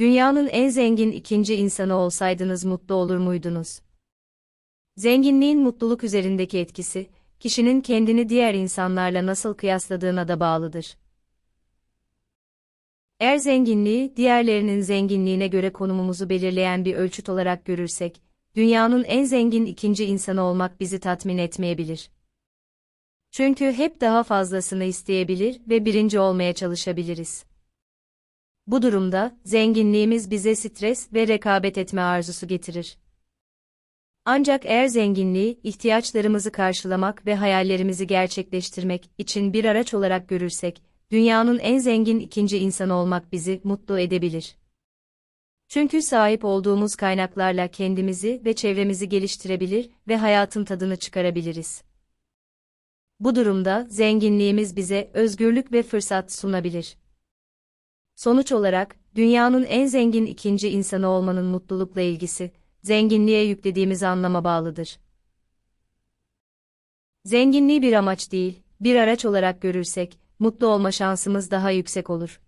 Dünyanın en zengin ikinci insanı olsaydınız mutlu olur muydunuz? Zenginliğin mutluluk üzerindeki etkisi, kişinin kendini diğer insanlarla nasıl kıyasladığına da bağlıdır. Eğer zenginliği, diğerlerinin zenginliğine göre konumumuzu belirleyen bir ölçüt olarak görürsek, dünyanın en zengin ikinci insanı olmak bizi tatmin etmeyebilir. Çünkü hep daha fazlasını isteyebilir ve birinci olmaya çalışabiliriz. Bu durumda, zenginliğimiz bize stres ve rekabet etme arzusu getirir. Ancak eğer zenginliği, ihtiyaçlarımızı karşılamak ve hayallerimizi gerçekleştirmek için bir araç olarak görürsek, dünyanın en zengin ikinci insanı olmak bizi mutlu edebilir. Çünkü sahip olduğumuz kaynaklarla kendimizi ve çevremizi geliştirebilir ve hayatın tadını çıkarabiliriz. Bu durumda zenginliğimiz bize özgürlük ve fırsat sunabilir. Sonuç olarak, dünyanın en zengin ikinci insanı olmanın mutlulukla ilgisi, zenginliğe yüklediğimiz anlama bağlıdır. Zenginliği bir amaç değil, bir araç olarak görürsek, mutlu olma şansımız daha yüksek olur.